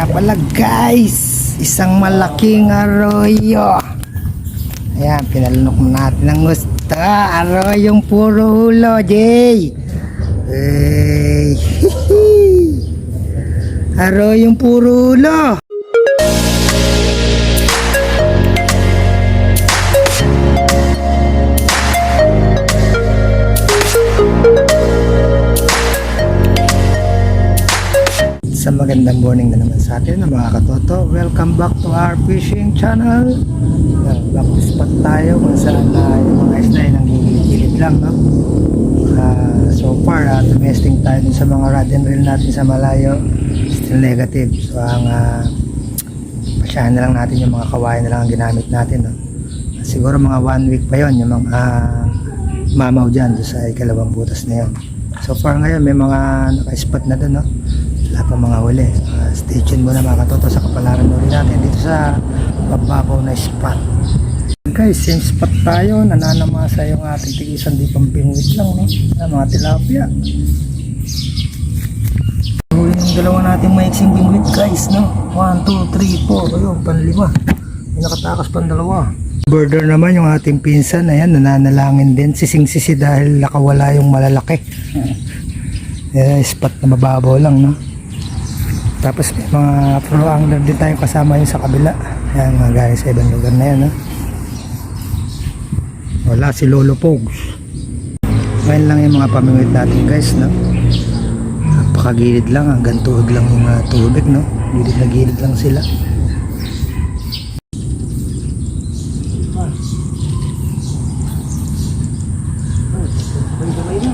na pala guys. Isang malaking arroyo. Ayan, pinalunok na natin ng gusto. Arroyong puro ulo, Jay. Hey. Arroyong puro ulo. Magandang morning na naman sa atin mga katoto welcome back to our fishing channel uh, back to spot tayo kung saan na yung mga isda ay nanggigilid lang no? Ah, so far uh, tumesting tayo sa mga rod and reel natin sa malayo still negative so ang uh, pasyahan na lang natin yung mga kawain na lang ang ginamit natin no? siguro mga one week pa yon yung mga uh, mamaw dyan sa ikalawang butas na yun so far ngayon may mga naka-spot na doon no? Wala pa mga huli. Uh, stay tuned muna mga katoto sa kapalaran uli natin dito sa mababaw na spot. Guys same spot tayo. Nananamasa yung ating tigisan di pang pingwit lang no? na mga tilapia. Huli yung dalawa nating maiksing pingwit guys no? 1, 2, 3, 4 ayun panlima. May nakatakas pan dalawa. Border naman yung ating pinsan. Ayan nananalangin din. Sising-sisi dahil nakawala yung malalaki. Eh, spot na mababaw lang no tapos may mga pro angler din tayong kasama yung sa kabila. Yan, mga galing sa ibang lugar na yan. No? Wala si Lolo Pogs. Ngayon lang yung mga pamimit natin guys. No? Napakagilid lang. Hanggang tuhod lang yung uh, tubig. No? Gilid na gilid lang sila. Sabay-sabay na.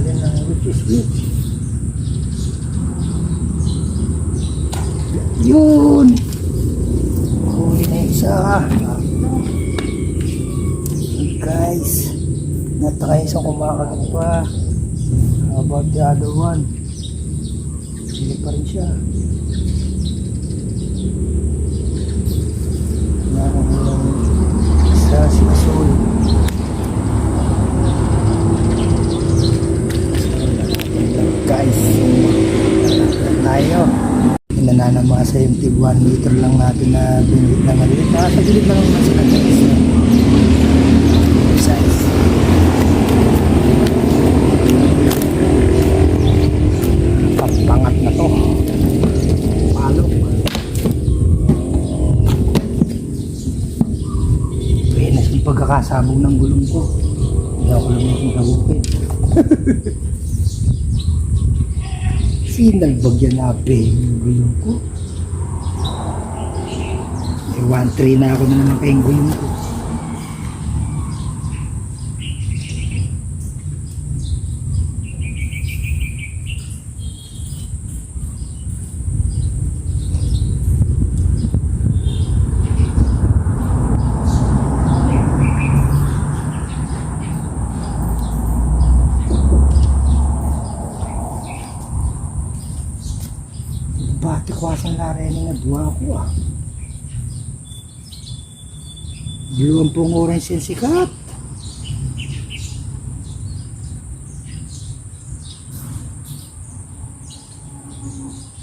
Alin lang which is which. Yun! Huli na isa. Guys, nataka isang kumakagat pa. How about the other one? Hindi pa rin siya. Nakakalang isa si. Guys, tayo nananamasa yung tig 1 meter lang natin na binigit na maliit. Nasa gilid lang naman sila guys. Pagkakasabog ng gulong ko. Hindi ako lang yung kabukid. Sinalbag yan na yung gulong ko. Eh, 1-3 na ako na naman pa yung gulong ko. Bati ko asang larening na duwa ko ah. Dalawampung orange yung sikat.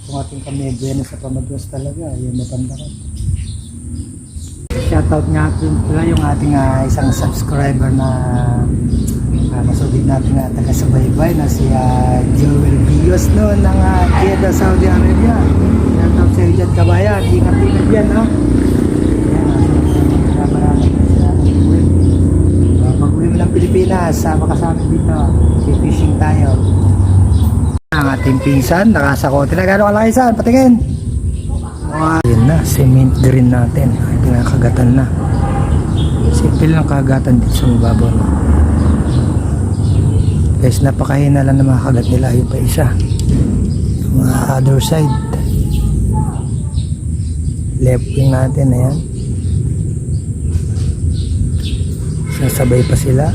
Kung ating kamedya na sa pamadwas talaga, yun matanda ka. Shoutout nga pala yung ating ah, isang subscriber na uh, masubig natin na taga-subaybay na si ah, Joel Bios no, ng uh, Jeddah, Saudi Arabia. Shoutout sa iyo dyan kabayan, ingat-ingat yan no. Uh. Uh, Pag-uwi ng Pilipinas, sama ka sa amin dito. Fishing tayo. Ang ating pinsan, nakasakote na. Gano'ng kalaki saan? Patingin. Wow. Yun na, cement green natin. Ay, pinakagatan na. Simple lang kagatan dito sa mababaw. No? Guys, napakahina lang na makagat nila. Yung pa isa. Mga other side. Left wing natin, ayan. Sasabay pa sila.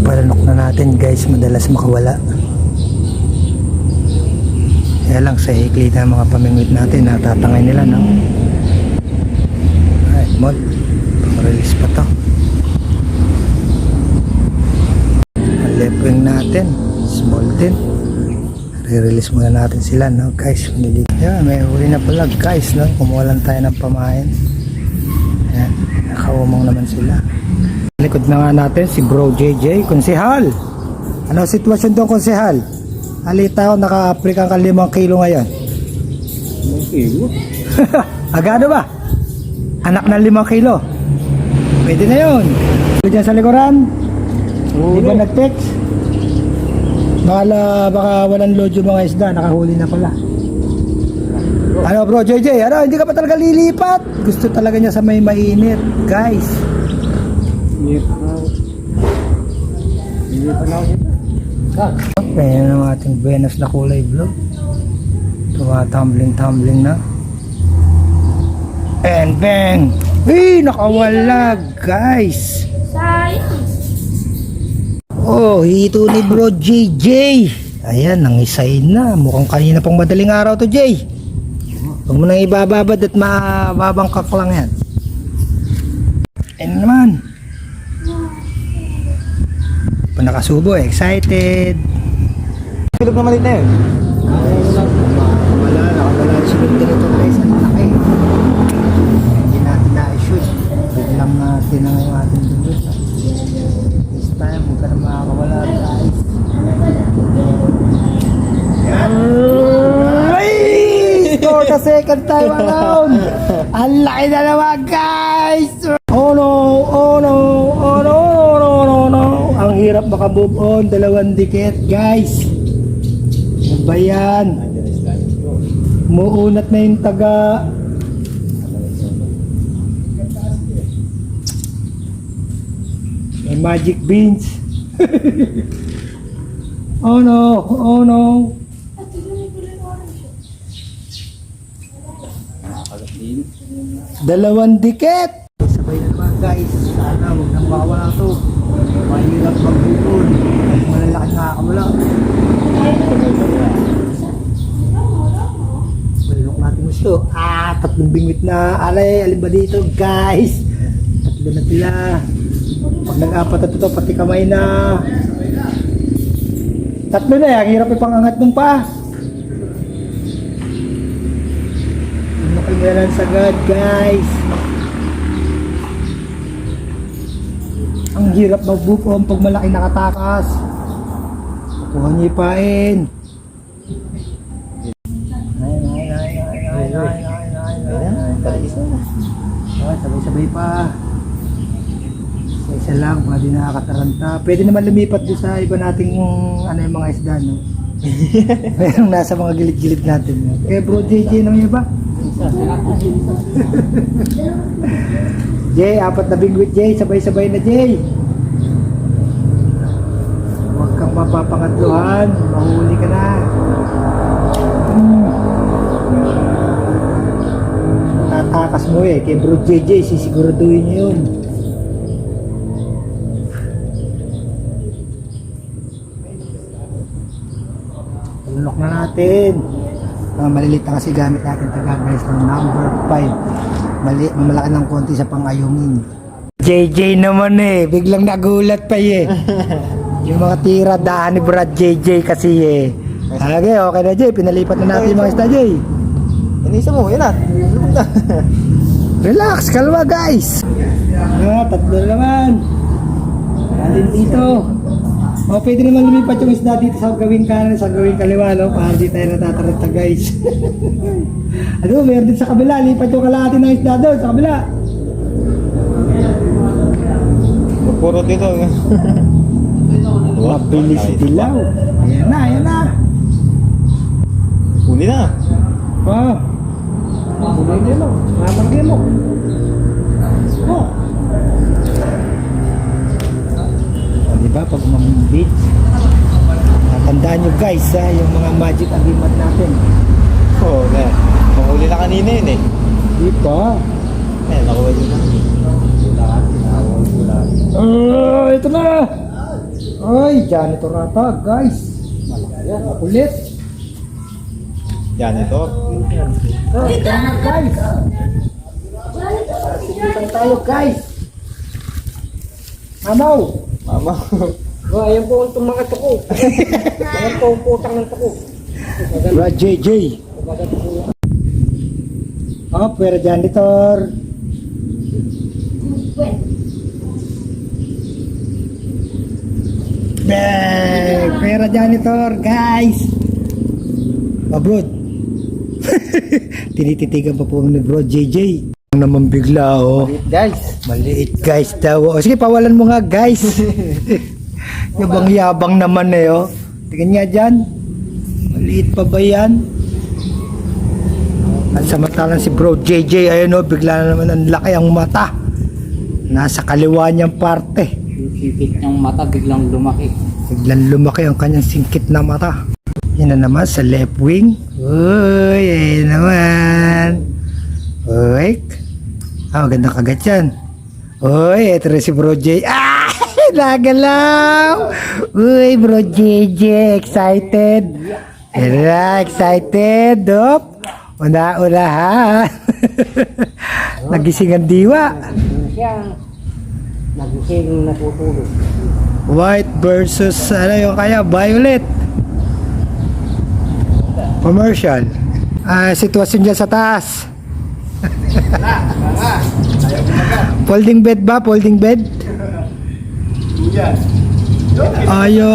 Palanok na natin guys, madalas makawala. Kaya lang sa hikli na mga pamingwit natin, natatangay nila, no? Ay, mod. Pang-release pa to. Ang left wing natin. Small din. Re-release muna natin sila, no, guys. Nilili- Yeah, may huli na pala, guys, no. Kumuha lang tayo ng pamain. Ayan, nakaumang naman sila. Likod na nga natin si Bro JJ, konsehal. Ano sitwasyon doon, konsehal? Halita ako, naka-apply ka limang kilo ngayon. Kilo. Agado ba? Anak ng limang kilo. Pwede na yun. Diyan sa likuran, Di ba nag-text? Baka, baka walang load yung mga isda, nakahuli na pala. Ano bro, JJ, ano, hindi ka pa talaga lilipat? Gusto talaga niya sa may mainit, guys. Pa na. Dito. Ayan ang ating Venus na kulay blue. Tumatambling-tumbling na. And bang! Eh, nakawala, guys. Oh, hito ni bro JJ. Ayan, nangisay na. Mukhang kanina pang madaling araw to, Jay. Huwag mo nang ibababad at mababangkak lang yan. Ayan naman. Pa nakasubo, excited. Tulog naman dito eh. Wala, nakawala yung sunod ganito guys. Ang laki. Hindi natin na-shoot. Biglang natin na ngayon ating dundot. This time, huwag ka na makakawala guys. Yan. Ay! Score the second time around. Ang laki na naman guys. Oh no, oh no, oh no, oh no, oh no, no. Ang hirap maka-move on. Dalawang dikit guys. Ano ba yan? Muunat na yung taga. May magic beans. oh no, oh no. Dalawang dikit. Sabay na ba guys? Sana huwag nang mawala to. Mahirap magbukod. Malalaki nga kamula. Malunok natin gusto. Ah, tatlong bingwit na. Alay, alin ba dito guys? Tatlo na sila. Pag nag-apat na to, pati kamay na. Tatlo na, ang hirap ipangangat nung pa. Lang sagad guys? Ang hirap magbukong pag malaki nakatakas. Kukuha niyo pain. Ay, ay, ay, ay, ay, ay, ay, ay, ay, ay, ay. Ay, sabay-sabay pa. Isa isa lang, di nakakataranta. Pwede naman lumipat doon sa iba nating ano yung mga isda, no? Mayroong nasa mga gilid-gilid natin. No? Eh, bro, JJ naman yung iba. Jay, apat na bingwit, Jay. Sabay-sabay na, Jay. Huwag kang mapapangatluhan. Mahuli ka na. Hmm. Tatakas mo eh. Kay Bro JJ, sisiguraduhin niyo yun. Tulunok na natin. Mga maliliit na kasi gamit natin taga guys ng number 5. Mali, mamalaki ng konti sa pang-ayungin. JJ naman eh. Biglang nagulat pa eh. yung mga tira daan ni Brad JJ kasi eh. Okay, okay na Jay. Pinalipat na natin yung mga isda Jay. Inisa mo, yun ah. Relax, kalma guys. Ah, tatlo na naman. Alin dito. O, pwede naman lumipat yung isda dito sa gawing kanan, sa gawing kaliwa, no? Para di tayo natataranta, guys. ano, meron din sa kabila. Lipat yung kalahati ng isda doon, sa kabila. Puro dito. Mabilis dilaw. Ayan na, ayan na. Huli na. Ah. Bumili mo. Mamagyan mo. Oh. Diba, pag mamambit, tandaan nyo guys, ha, yung mga magic agreement natin. Oo, na. Mahuli na kanina yun eh. Di ba? Eh, nakuha din na. Ka, tinawag, wala. Ah, ito na! Ay, janitor ata, guys. Malaki yan, makulit. Yan, ito. Ah, ito na, guys. Sigitan tayo, guys. Mamaw. Mama. Oh, ayan po ang mga tuko. ayan po ang putang ng tuko. Bro JJ. Oh, pwera janitor. Bang! Pwera janitor, guys. Bro. Tinititigan pa po ni bro JJ. Naman bigla, oh. Guys, Maliit guys daw. O sige, pawalan mo nga guys. Yabang-yabang naman eh oh. Tingnan nga dyan. Maliit pa ba yan? At samantalang si bro JJ, ayun oh, bigla na naman ang laki ang mata. Nasa kaliwa niyang parte. yung sipit ng mata biglang lumaki. Biglang lumaki ang kanyang singkit na mata. Yan na naman sa left wing. Uy, ayun naman. Uy. Ah, magandang kagat yan. Uy, eto rin si Bro J. Ah! Nagalaw! Uy, Bro JJ, excited. Era, excited. Dop. Una-unahan. Nagising ang diwa. Nagising natutulog. White versus ano yung kaya violet. Commercial. Ah, sitwasyon dyan sa taas. Folding bed ba? Folding bed? Ayo,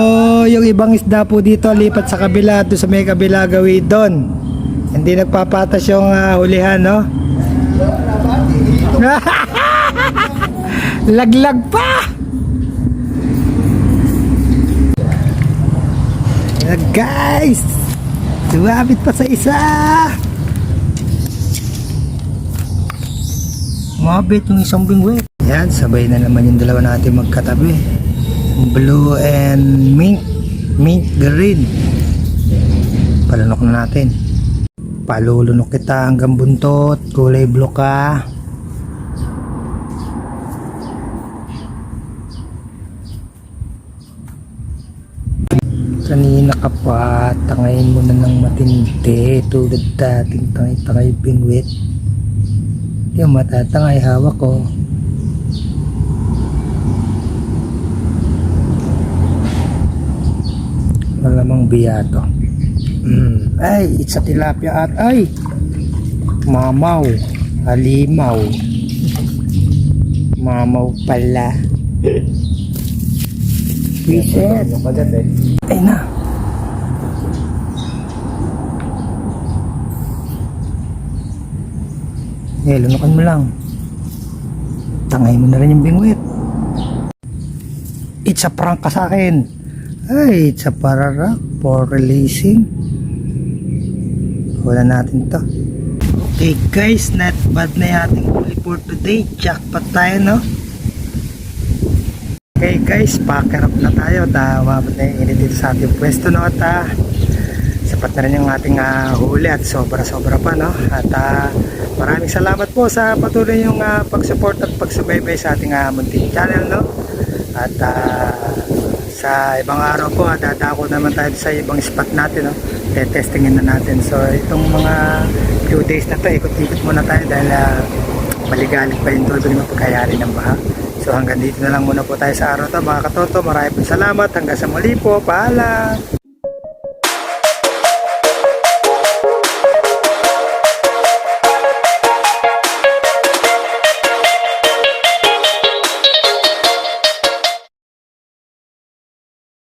yung ibang isda po dito lipat sa kabila, doon sa may kabila gawin doon. Hindi nagpapatas yung ah, hulihan, no? Laglag pa! Ayan, guys! Sumabit pa sa isa! Mabit yung isang bingwit. Yan, sabay na naman yung dalawa natin magkatabi. Blue and mint. Mint green. Palunok na natin. Palulunok kita hanggang buntot. Kulay blue ka. Kanina ka pa, tangayin mo na ng matindi tulad dating tangay-tangay bingwit. Yung matatangay hawak ko. Malamang biyato. Mm. Ay, it's a tilapia at ay. Mamaw. Halimaw. Mamaw pala. Yung kagat eh. Ay na. Eh, lunukan mo lang. Tangay mo na rin yung bingwit. It's a prank ka sa akin. Ay, it's a pararak for releasing. Wala natin to. Okay guys, not bad na yung ating huli for today. Jackpot tayo, no? Okay guys, packer up na tayo. Umabot na yung init dito sa ating pwesto no at ah, sapat na rin yung ating ah, huli at sobra-sobra pa no. At ah, maraming salamat po sa patuloy yung ah, pag-support at pagsubaybay sa ating uh, munting channel no. At ah, sa ibang araw po, dadako naman tayo sa ibang spot natin no. Tetestingin na natin. So itong mga few days na to, ikot-ikot muna tayo dahil ah, maligalig pa yung tuloy ng pagkayari ng baha. So hanggang dito na lang muna po tayo sa araw to mga katoto. Maraming salamat. Hanggang sa muli po. Paalam!